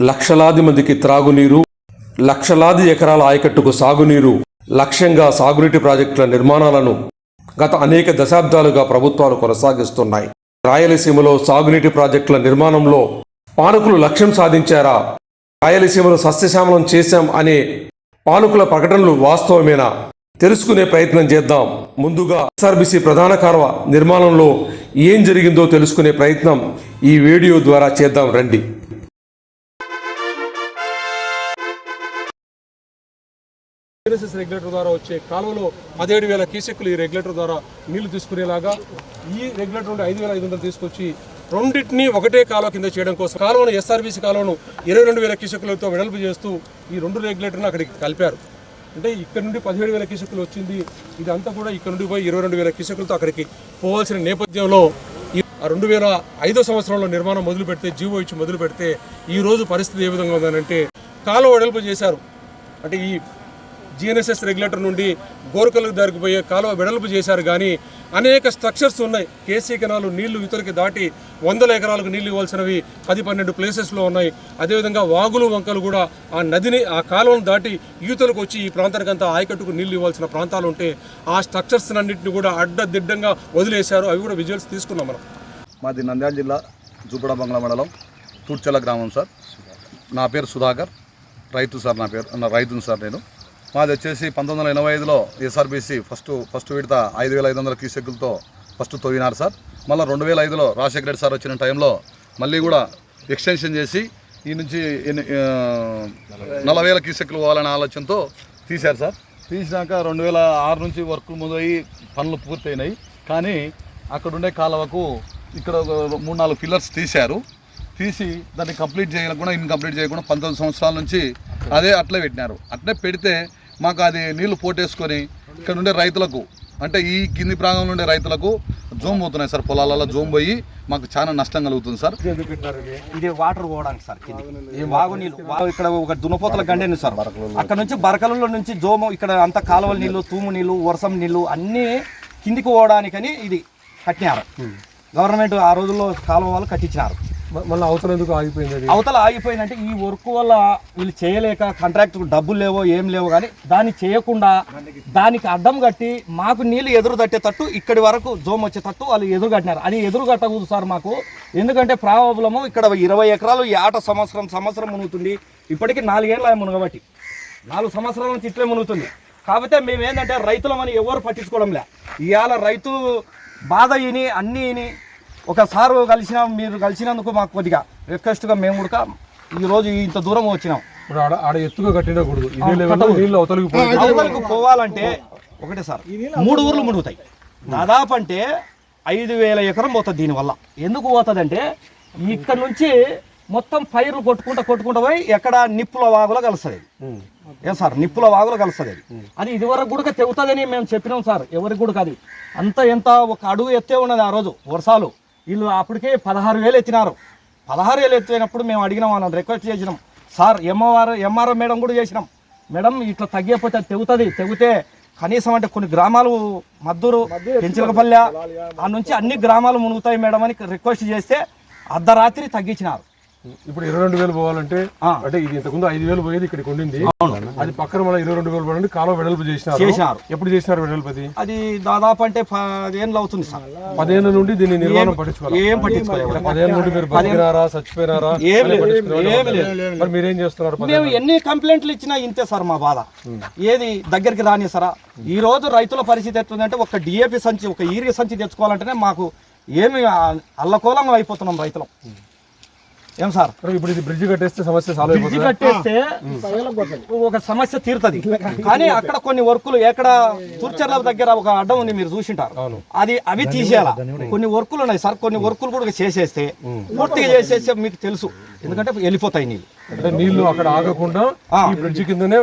లక్షలాది మందికి త్రాగునీరు లక్షలాది ఎకరాల ఆయకట్టుకు సాగునీరు లక్ష్యంగా సాగునీటి ప్రాజెక్టుల నిర్మాణాలను గత అనేక దశాబ్దాలుగా ప్రభుత్వాలు కొనసాగిస్తున్నాయి. రాయలసీమలో సాగునీటి ప్రాజెక్టుల నిర్మాణంలో పాలకులు లక్ష్యం సాధించారా? రాయలసీమలో సస్యశ్యామలం చేశాం అనే పాలకుల ప్రకటనలు వాస్తవమేనా? తెలుసుకునే ప్రయత్నం చేద్దాం. ముందుగా ఎస్ఆర్బిసి ప్రధాన కాలువ నిర్మాణంలో ఏం జరిగిందో తెలుసుకునే ప్రయత్నం ఈ వీడియో ద్వారా చేద్దాం రండి. యూనిసెస్ రెగ్యులేటర్ ద్వారా వచ్చే కాలువలో పదిహేడు వేల కీసెక్కులు ఈ రెగ్యులేటర్ ద్వారా నీళ్ళు తీసుకునేలాగా ఈ రెగ్యులేటర్ నుండి ఐదు వేల ఐదు వందలు తీసుకొచ్చి రెండింటిని ఒకటే కాలువ కింద చేయడం కోసం కాలువను ఎస్ఆర్బీసీ కాలువను ఇరవై రెండు వేల కీసెక్కులతో వెడల్పు చేస్తూ ఈ రెండు రెగ్యులేటర్ను అక్కడికి కలిపారు. అంటే ఇక్కడ నుండి పదిహేడు వేల కీసెక్కులు వచ్చింది. ఇదంతా కూడా ఇక్కడ నుండి పోయి ఇరవై రెండు వేల కీసెక్కులతో అక్కడికి పోవాల్సిన నేపథ్యంలో ఈ రెండు వేల ఐదో సంవత్సరంలో నిర్మాణం మొదలు పెడితే జీవో ఇచ్చి మొదలు పెడితే ఈ రోజు పరిస్థితి ఏ విధంగా ఉందనంటే కాలువ వెడల్పు చేశారు. అంటే ఈ జిఎన్ఎస్ఎస్ రెగ్యులేటర్ నుండి గోరకలకు దొరికిపోయే కాలువ వెడల్పు చేశారు కానీ అనేక స్ట్రక్చర్స్ ఉన్నాయి. కేసీ కెనాలు నీళ్ళు ఇతరులకి దాటి వందల ఎకరాలకు నీళ్ళు ఇవ్వాల్సినవి పది పన్నెండు ప్లేసెస్లో ఉన్నాయి. అదేవిధంగా వాగులు వంకలు కూడా ఆ నదిని ఆ కాలువను దాటి యూతలకు వచ్చి ఈ ప్రాంతానికి అంతా ఆయకట్టుకు నీళ్ళు ఇవ్వాల్సిన ప్రాంతాలు ఉంటే ఆ స్ట్రక్చర్స్ అన్నింటిని కూడా అడ్డదిడ్డంగా వదిలేశారు. అవి కూడా విజువల్స్ తీసుకున్నాం మనం. మాది నంద్యాల జిల్లా జూపడ బంగ్లా మండలం తూర్చల గ్రామం సార్. నా పేరు సుధాకర్. రైతు సార్ నా పేరు నా రైతును సార్ నేను. మాది వచ్చేసి పంతొమ్మిది వందల ఎనభై ఐదులో ఎస్ఆర్బీసీ ఫస్ట్ ఫస్ట్ విడత ఐదు వేల ఐదు వందల క్యూసెక్కులతో ఫస్ట్ తవ్వినారు సార్. మళ్ళీ రెండు వేల ఐదులో రాజశేఖర రెడ్డి సార్ వచ్చిన టైంలో మళ్ళీ కూడా ఎక్స్టెన్షన్ చేసి ఈ నుంచి ఎన్ని నలభై వేల క్యూసెక్లు పోవాలనే ఆలోచనతో తీశారు సార్. తీసినాక రెండు వేల ఆరు నుంచి వర్క్ మొదలయ్యి పనులు పూర్తయినాయి. కానీ అక్కడ ఉండే కాలువకు ఇక్కడ మూడు నాలుగు పిల్లర్స్ తీశారు. తీసి దాన్ని కంప్లీట్ చేయకుండా ఇన్కంప్లీట్ చేయకుండా పంతొమ్మిది సంవత్సరాల నుంచి అదే అట్లే పెట్టినారు. అట్లే పెడితే మాకు అది నీళ్ళు పోటేసుకొని ఇక్కడ ఉండే రైతులకు అంటే ఈ కింది ప్రాంగంలో ఉండే రైతులకు జోమ్ పోతున్నాయి సార్. పొలాలలో జోమ్ పోయి మాకు చాలా నష్టం కలుగుతుంది సార్. ఇది వాటర్ పోవడానికి సార్ కింది వాగు నీళ్ళు. వా- ఇక్కడ ఒక దునపోతల గండెని సార్. అక్కడ నుంచి బరకలలో నుంచి జోము ఇక్కడ అంత కాలువల నీళ్ళు తూము నీళ్ళు వర్షం నీళ్ళు అన్నీ కిందికి పోవడానికని ఇది కట్టినారు. గవర్నమెంట్ ఆ రోజుల్లో కాలువ వాళ్ళు కట్టించినారు. మళ్ళీ అవతల ఎందుకు ఆగిపోయింది అవతల ఆగిపోయిందంటే ఈ వర్క్ వల్ల వీళ్ళు చేయలేక కాంట్రాక్ట్ డబ్బులు లేవో ఏం లేవో కానీ దాన్ని చేయకుండా దానికి అడ్డం కట్టి మాకు నీళ్ళు ఎదురు తట్టేటట్టు ఇక్కడి వరకు జోమ్ వచ్చేటట్టు వాళ్ళు ఎదురు కట్టినారు. అది ఎదురు కట్టకూడదు సార్ మాకు. ఎందుకంటే ప్రాబ్లము ఇక్కడ ఇరవై ఎకరాలు ఈ ఆట సంవత్సరం సంవత్సరం మునుగుతుంది. ఇప్పటికీ నాలుగేళ్ళ మునగబట్టి. నాలుగు సంవత్సరాల నుంచి ఇట్లే మునుగుతుంది. కాకపోతే మేము ఏంటంటే రైతులమని ఎవరు పట్టించుకోవడం లే ఇవాళ రైతు బాధ ఇని అన్నీ ఇని ఒకసారి కలిసిన మీరు కలిసినందుకు మాకు కొద్దిగా రిక్వెస్ట్గా మేము కూడా ఈరోజు ఇంత దూరం వచ్చినాం. ఇప్పుడు ఆడ ఆడ ఎత్తుగా కట్టినకూడదు. ఇదే లెవెల్లో నీళ్ళు అవతలకి పోవాలంటే ఒకటే సార్. మూడు ఊర్లు మునుగుతాయి. దాదాపు అంటే ఐదు వేల ఎకరం పోతుంది దీనివల్ల. ఎందుకు పోతుంది అంటే ఇక్కడ నుంచి మొత్తం పైర్లు కొట్టుకుంటా కొట్టుకుంటా పోయి ఎక్కడ నిప్పుల వాగులో కలుస్తుంది. ఏం సార్? నిప్పుల వాగులో కలుస్తుంది అది. అది ఇదివరకు కూడా తెగుతుందని మేము చెప్పినాం సార్. ఎవరికి కూడా అది అంత ఎంత ఒక అడుగు ఎత్తే ఉన్నది ఆ రోజు వర్షాలు. వీళ్ళు అప్పటికే పదహారు వేలు ఎత్తినారు. పదహారు వేలు ఎత్తినప్పుడు మేము అడిగినాం వాళ్ళని రిక్వెస్ట్ చేసినాం. సార్ ఎంఆర్ ఎంఆర్ఓ మేడం కూడా చేసినాం. మేడం ఇట్లా తగ్గిపోతే అది తెగుతుంది. తెగితే కనీసం అంటే కొన్ని గ్రామాలు మద్దూరు పెంచిలకపల్లె ఆ నుంచి అన్ని గ్రామాలు మునుగుతాయి మేడం అని రిక్వెస్ట్ చేస్తే అర్ధరాత్రి తగ్గించినారు. ఇప్పుడు ఇరవై రెండు వేలు పోవాలంటే. అంటే ఇది ఇంతకుముందు ఐదు వేలు పోయేది ఇక్కడికి ఉండింది. అది పక్కన మళ్ళీ ఇరవై రెండు వేలు పోవడానికి కాలువ వెడల్పు చేసినారు. చేసినారు. ఎప్పుడు చేసినారు వెడల్పు అది? అది దాదాపు అంటే పదేళ్ళు అవుతుంది సార్. పదిహేను నుండి దీన్ని నిర్మాణం పట్టించుకోవాలి? ఏం పదిహేను నుండి మీరు బతికినారా చచ్చిపోయినారా? మరి మీరేం చేస్తున్నారు మేము ఎన్ని కంప్లైంట్లు ఇచ్చినా ఇంతే సార్ మా బాధ. ఏది దగ్గరికి రాని సారా. ఈ రోజు రైతుల పరిస్థితి ఎట్లుందంటే ఒక డిఏపి సంచి ఒక ఈరియ సంచి తెచ్చుకోవాలంటేనే మాకు ఏమి అల్లకోలంగా అయిపోతున్నాం రైతులం. ఏం సార్? ఇప్పుడు ఇది బ్రిడ్జ్ కట్టేస్తే సమస్య సాల్వ్ బ్రిడ్జి కట్టేస్తే ఒక సమస్య తీరుతుంది. కానీ అక్కడ కొన్ని వర్కులు ఎక్కడ తుర్చర్ల దగ్గర ఒక అడ్డం ఉంది మీరు చూసింటారు. అవును. అది అవి తీసేయాల? కొన్ని వర్కులు ఉన్నాయి సార్ కొన్ని వర్కులు కూడా చేసేస్తే పూర్తిగా చేసేస్తే మీకు తెలుసు. ఎందుకంటే వెళ్ళిపోతాయి నీళ్ళు. అంటే నీళ్ళు అక్కడ ఆగకుండా. ఈ బ్రిడ్జ్ కిందనే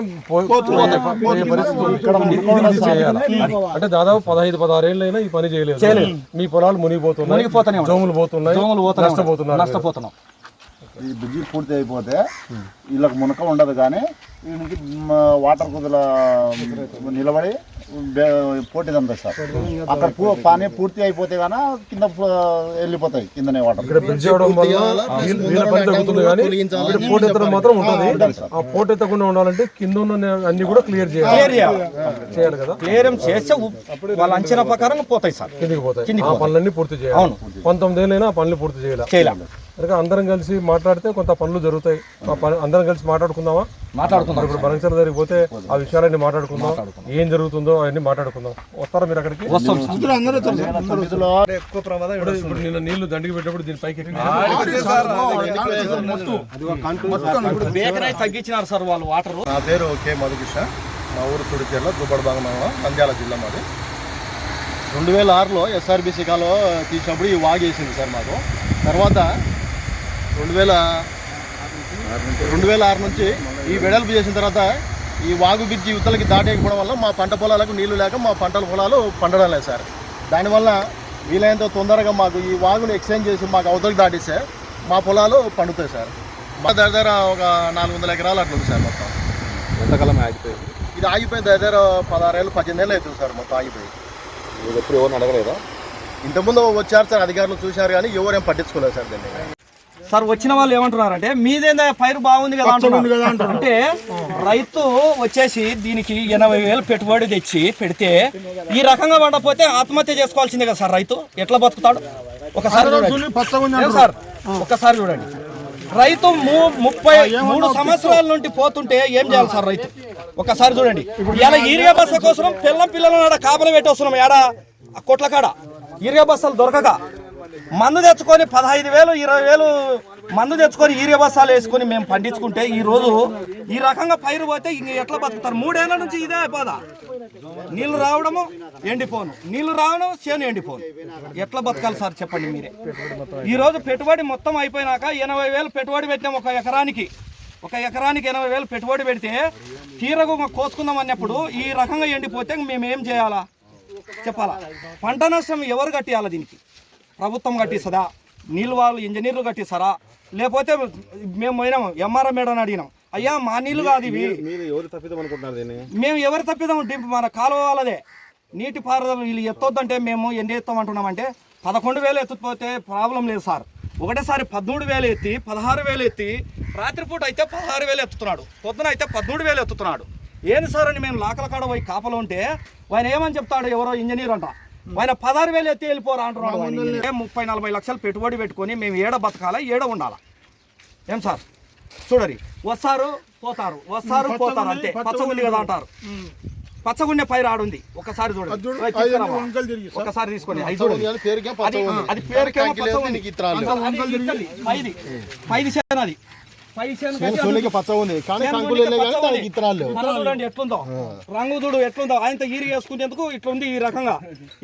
అంటే దాదాపు పదహైదు పదహారేళ్ళైనా ఈ పని చేయలేదు. మీ పొలాలు మునిగిపోతున్నాయి. జోములు పోతున్నాయి. దోమలు పోతున్నాయి. నష్టపోతున్నారు. నష్టపోతున్నాం. ఈ బ్రిడ్జి పూర్తి అయిపోతే వీళ్ళకి మునక ఉండదు కానీ వీళ్ళకి వాటర్ కుదుల నిలబడి పోటీదంతా సార్. అక్కడ పూ- పానీ పూర్తి అయిపోతే గాన కింద వెళ్ళిపోతాయి కిందనే వాటర్. కానీ పోటీ ఎత్తడం మాత్రం ఉంటుంది. ఆ పోటీ ఎత్తకుండా ఉండాలంటే కింద ఉన్న అన్ని కూడా క్లియర్ చేయాలి. క్లియర్ చేయాలి. చేయాలి కదా? క్లియర్ చేస్తే వాళ్ళ అంచనా ప్రకారం పోతాయి సార్. కిందికి పోతాయి. ఆ పనులన్నీ పూర్తి చేయాలి. అవును. పంతొమ్మిది ఏళ్ళైనా పనులు పూర్తి చేయాలి. చేయలేం. కనుక అందరం కలిసి మాట్లాడితే కొంత పనులు జరుగుతాయి. ఆ పని అందరం కలిసి మాట్లాడుకుందామా? మాట్లాడుకుందాం ఇప్పుడు బరంచర్ దగ్గరికి పోతే ఆ విషయాలన్నీ మాట్లాడుకుందాం. ఏం జరుగుతుందో అవన్నీ మాట్లాడుకుందాం. వస్తారా మీరు అక్కడికి? వస్తాం సార్. తొమ్మిదిలో ఇప్పుడు ఇప్పుడు నిన్న నీళ్ళు దండికి పెట్టినప్పుడు దీని పైకి తగ్గించినారు సార్ వాళ్ళు వాటర్. నా పేరు కె మధుకృష్ణ మా ఊరు తుడిచేర్ల దుబ్బడబాగ మండలం నంద్యాల జిల్లా మాది. రెండు వేల ఆరులో ఎస్ఆర్బిసి కాలో తీసినప్పుడు ఈ వాగ్ వేసింది సార్ మాకు. తర్వాత రెండు వేల రెండు వేల ఆరు నుంచి ఈ వెడల్పు చేసిన తర్వాత ఈ వాగు బ్రిడ్జి యువతలకి దాటేయకపోవడం వల్ల మా పంట పొలాలకు నీళ్ళు లేక మా పంటల పొలాలు పండడం లేదు సార్. దానివల్ల వీలైనంత తొందరగా మాకు ఈ వాగుని ఎక్స్చేంజ్ చేసి మాకు అవతలకి దాటిస్తే మా పొలాలు పండుతాయి సార్. మా దగ్గర ఒక నాలుగు వందల ఎకరాలు అట్లా ఉంది సార్ మొత్తం. ఎంతకాలం ఆగిపోయింది? ఇది ఆగిపోయిన దగ్గర పదహారేళ్ళు పద్దెనిమిది ఏళ్ళు అవుతుంది సార్ మొత్తం ఆగిపోయి. మీరు ఎప్పుడు ఎవరిని అడగలేదా? ఇంతకుముందు వచ్చారు సార్? అధికారులు చూశారు కానీ ఎవరేం పట్టించుకోలేదు సార్ దీన్ని. సార్ వచ్చిన వాళ్ళు ఏమంటున్నారంటే మీదేందా పైరు బాగుంది కదా అంటున్నారు. అంటే రైతు వచ్చేసి దీనికి ఎనభై వేలు పెట్టుబడి తెచ్చి పెడితే ఈ రకంగా పండపోతే ఆత్మహత్య చేసుకోవాల్సిందే కదా సార్ రైతు. ఎట్లా బతుకుతాడు? ఒకసారి చూడండి. సార్? ఒకసారి చూడండి. రైతు ముప్పై మూడు సంవత్సరాల నుండి పోతుంటే ఏం చేయాలి సార్ రైతు? ఒకసారి చూడండి. ఇలా ఈరియా బస్సు కోసం పిల్లం పిల్లల నాడ కాపలు పెట్టి వస్తున్నాం ఏడా కొట్ల కాడ. ఈరియా బస్సులు దొరకక. మందు తెచ్చుకొని పదహైదు వేలు ఇరవై వేలు మందు తెచ్చుకొని ఈరియా బస్సాలు వేసుకొని మేము పండించుకుంటే ఈ రోజు ఈ రకంగా పైరు పోతే ఇంక ఎట్లా బతుకుతారు? మూడేళ్ళ నుంచి ఇదే బాధ. నీళ్ళు రావడము ఎండిపోను. నీళ్ళు రావడం చేను ఎండిపోను. ఎట్లా బతకాలి సార్ చెప్పండి మీరే. ఈ రోజు పెట్టుబడి మొత్తం అయిపోయినాక ఎనభై వేలు పెట్టుబడి పెట్టాము ఒక ఎకరానికి. ఒక ఎకరానికి ఎనభై వేలు పెట్టుబడి పెడితే తీరకు కోసుకుందాం అన్నప్పుడు ఈ రకంగా ఎండిపోతే మేము ఏం చేయాలా? చెప్పాలా? పంట నష్టం ఎవరు కట్టేయాలా దీనికి? ప్రభుత్వం కట్టిస్తుందా? నీళ్ళు వాళ్ళు ఇంజనీర్లు కట్టిస్తారా? లేకపోతే మేము పోయినాం ఎంఆర్ఎం మేడని అడిగినాం. అయ్యా మా నీళ్ళు కాదు ఇవి. మీరు ఎవరు తప్పిద్దాం అనుకుంటున్నారు మేము ఎవరు తప్పిదాం? డి- మన కాలువ వాళ్ళదే. నీటి పారుదల వీళ్ళు ఎత్తొద్దంటే మేము ఎన్ని ఎత్తామంటున్నామంటే పదకొండు వేలు ఎత్తుపోతే ప్రాబ్లం లేదు సార్. ఒకటేసారి పదమూడు వేలు ఎత్తి పదహారు వేలు ఎత్తి రాత్రిపూట అయితే పదహారు వేలు ఎత్తుతున్నాడు. పొద్దున అయితే పదమూడు వేలు ఎత్తుతున్నాడు. ఏంది సార్ అని మేము లాకల కాడ పోయి కాపలో ఉంటే ఆయన ఏమని చెప్తాడు? ఎవరో ఇంజనీర్ అంట. ఆయన పదహారు వేలు ఎత్తి వెళ్ళిపోరా అంటున్నాడు. ముప్పై నలభై లక్షలు పెట్టుబడి పెట్టుకొని మేము ఏడ బతకాలా ఏడ ఉండాలా? ఏం సార్? చూడరి. వస్తారు పోతారు. వస్తారు పోతారు అంతే. పచ్చగుంది కదా అంటారు. పచ్చగుండే పైరు ఆడుంది. ఒకసారి చూడండి. ఒకసారి తీసుకొని చూడండి. అది పేరుకేమో. పైది పైది సోలికి పచ్చ ఉంది. కానీ కంకులు దానికి చూడండి ఎట్లుందో. రంగు చూడు ఎట్లుందో. ఆయనతో ఈరి వేసుకునేందుకు ఇట్లుంది ఈ రకంగా.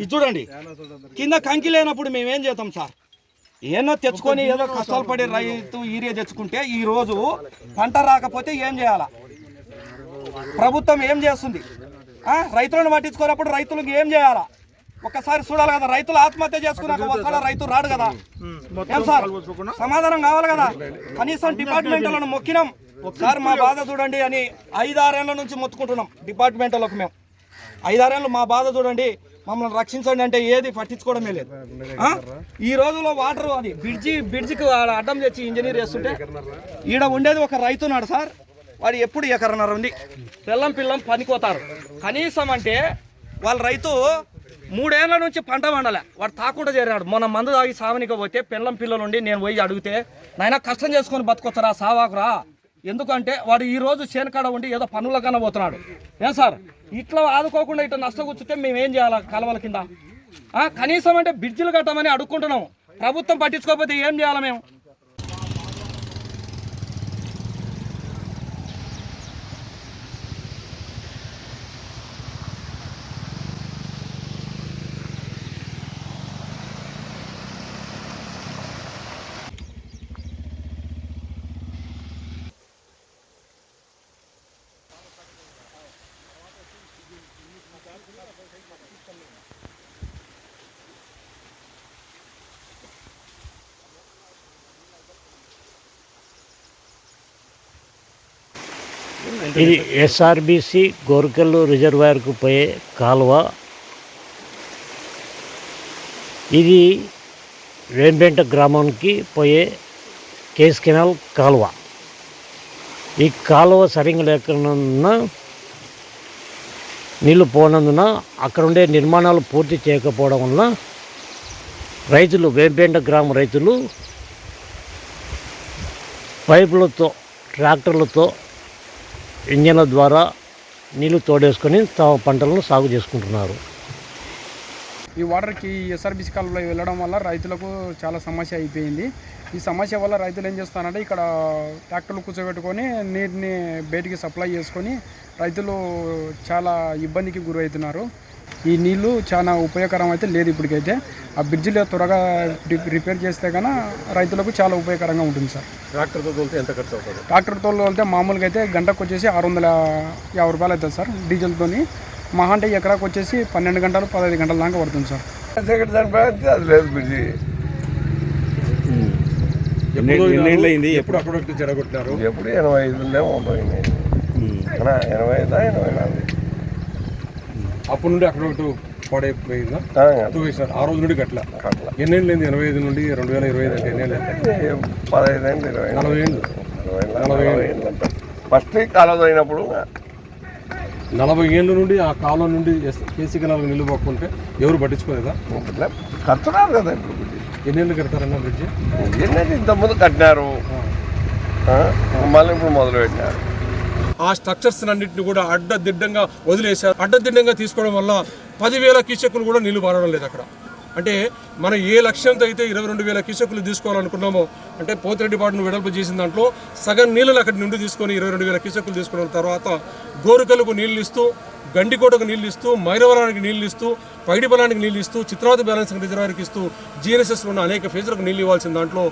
ఇది చూడండి. కింద కంకి లేనప్పుడు మేము ఏం చేద్దాం సార్? ఏనో తెచ్చుకొని ఏదో కష్టాలు పడి రైతు ఈరియా తెచ్చుకుంటే ఈ రోజు పంట రాకపోతే ఏం చేయాలా? ప్రభుత్వం ఏం చేస్తుంది? రైతులను పట్టించుకున్నప్పుడు రైతులకు ఏం చేయాలా? ఒక్కసారి చూడాలి కదా రైతులు ఆత్మహత్య చేసుకున్నాక వస్తాడా రైతు రాడు కదా? ఏం సార్? సమాధానం కావాలి కదా? కనీసం డిపార్ట్మెంట్లను మొక్కినాం. సార్ మా బాధ చూడండి అని ఐదారేళ్ళ నుంచి మొత్తుకుంటున్నాం డిపార్ట్మెంట్లకు మేము. ఐదారేళ్ళు మా బాధ చూడండి మమ్మల్ని రక్షించండి అంటే ఏది పట్టించుకోవడమే లేదు? ఈ రోజులో వాటర్ అది బ్రిడ్జి బ్రిడ్జికి అడ్డం తెచ్చి ఇంజనీర్ చేస్తుంటే ఈడ ఉండేది ఒక రైతున్నాడు సార్. వాడు ఎప్పుడు ఎకరన్నర ఉంది. పిల్లం పిల్లం పనికోతారు. కనీసం అంటే వాళ్ళ రైతు మూడేళ్ళ నుంచి పంట పండలే. వాడు తాకుండా చేరాడు. మొన్న మందు తాగి సావనికి పోతే పిల్లం పిల్లలు ఉండి నేను పోయి అడిగితే నాయన కష్టం చేసుకొని బతుకొచ్చరా? సావాకురా? ఎందుకంటే వాడు ఈ రోజు చేనుకాడ ఉండి ఏదో పనుల కన్నా పోతున్నాడు. ఏం సార్? ఇట్లా ఆదుకోకుండా ఇట్లా నష్టకూర్చుతే మేము ఏం చేయాలి కలవల కింద? కనీసం అంటే బ్రిడ్జిలు కట్టమని అడుక్కుంటున్నాము. ప్రభుత్వం పట్టించుకోకపోతే ఏం చేయాలి మేము? ఇది ఎస్ఆర్బిసి గోరకల్లు రిజర్వాయర్కు పోయే కాలువ. ఇది వేంబెంట గ్రామానికి పోయే కేస్ కెనాల్ కాలువ. ఈ కాలువ సరిగ్గా లేకున్నందున నీళ్ళు పోనందున అక్కడ ఉండే నిర్మాణాలు పూర్తి చేయకపోవడం వలన రైతులు వేంపేంట గ్రామ రైతులు పైపులతో ట్రాక్టర్లతో ఇంజన్ల ద్వారా నీళ్ళు తోడేసుకొని తమ పంటలను సాగు చేసుకుంటున్నారు. ఈ వాటర్కి ఎస్ఆర్బిసి కాలంలో వెళ్ళడం వల్ల రైతులకు చాలా సమస్య అయిపోయింది. ఈ సమస్య వల్ల రైతులు ఏం చేస్తారంటే ఇక్కడ ట్రాక్టర్లు కూర్చోబెట్టుకొని నీటిని బయటికి సప్లై చేసుకొని రైతులు చాలా ఇబ్బందికి గురవుతున్నారు. ఈ నీళ్ళు చాలా ఉపయోగకరం అయితే లేదు ఇప్పటికైతే. ఆ బ్రిడ్జిలో త్వరగా రిపేర్ చేస్తే కన్నా రైతులకు చాలా ఉపయోగకరంగా ఉంటుంది సార్. ట్రాక్టర్తో తోలితే ఎంత ఖర్చు అవుతుంది? ట్రాక్టర్తో వెళ్తే మామూలుగా అయితే గంటకు వచ్చేసి ఆరు వందల యాభై రూపాయలు అవుతుంది సార్. డీజిల్తోని మహా అంటే ఎకరాకు వచ్చేసి పన్నెండు గంటలు పదహైదు గంటల దాకా పడుతుంది సార్. ఎప్పుడు ఎప్పుడు అక్కడ చెడగొట్టినారు? ఎప్పుడు ఎనభై పోయినాయి అన్నా, ఎనభై ఐదా ఎనభై నాలుగు. అప్పటి నుండి అక్కడ ఒకటి పడైపోయిందా? ఆ, వేసారు ఆ రోజు నుండి గట్ల ఎన్నేళ్ళు లేని ఎనభై ఐదు నుండి రెండు వేల ఇరవై ఐదు అంటే ఎన్నేళ్ళు? పదహైదు ఏళ్ళు ఇరవై. నలభై ఏళ్ళు. ఇరవై నలభై ఏళ్ళు. ఫస్ట్ కాలం అయినప్పుడు నలభై ఏళ్ళ నుండి ఆ కాలం నుండి కేసీ కెనాల్ నీళ్ళు పోకుంటే ఎవరు పట్టించుకోలేదా? కడుతున్నారు కదా ఇప్పుడు ఎన్నేళ్ళు కడతారన్న బ్రిడ్జి? ఏంటంటే ఇంతకుముందు కట్టినారు. మళ్ళీ ఇప్పుడు మొదలు పెట్టినారు ఆ స్ట్రక్చర్స్ అన్నింటిని కూడా అడ్డదిడ్డంగా వదిలేశారు. అడ్డదిడ్డంగా తీసుకోవడం వల్ల పదివేల కీచకులు కూడా నీళ్ళు పారడం లేదు అక్కడ. అంటే మనం ఏ లక్ష్యంతో అయితే ఇరవై రెండు వేల కీచకులు తీసుకోవాలనుకున్నామో అంటే పోతిరెడ్డిపాటును వెడల్పు చేసిన దాంట్లో సగం నీళ్ళని అక్కడి నుండి తీసుకొని ఇరవై రెండు వేల కీచకులు తీసుకున్న తర్వాత గోరుకలకు నీళ్ళు ఇస్తూ గండికోటకు నీళ్ళు ఇస్తూ మైరవరానికి నీళ్ళు ఇస్తూ పైడి బలానికి నీళ్ళు ఇస్తూ చిత్రావతి బ్యాలెన్సింగ్ రిజర్వాయర్కి ఇస్తూ జీఎన్ఎస్ఎస్లో ఉన్న అనేక ఫేజులకు నీళ్ళు ఇవ్వాల్సిన దాంట్లో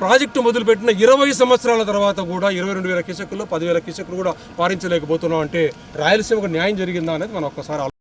ప్రాజెక్టు మొదలుపెట్టిన ఇరవై సంవత్సరాల తర్వాత కూడా ఇరవై రెండు వేల కిషకులు పదివేల కిషకులు కూడా పారించలేకపోతున్నాం అంటే రాయలసీమకు న్యాయం జరిగిందా అనేది మనం ఒక్కసారి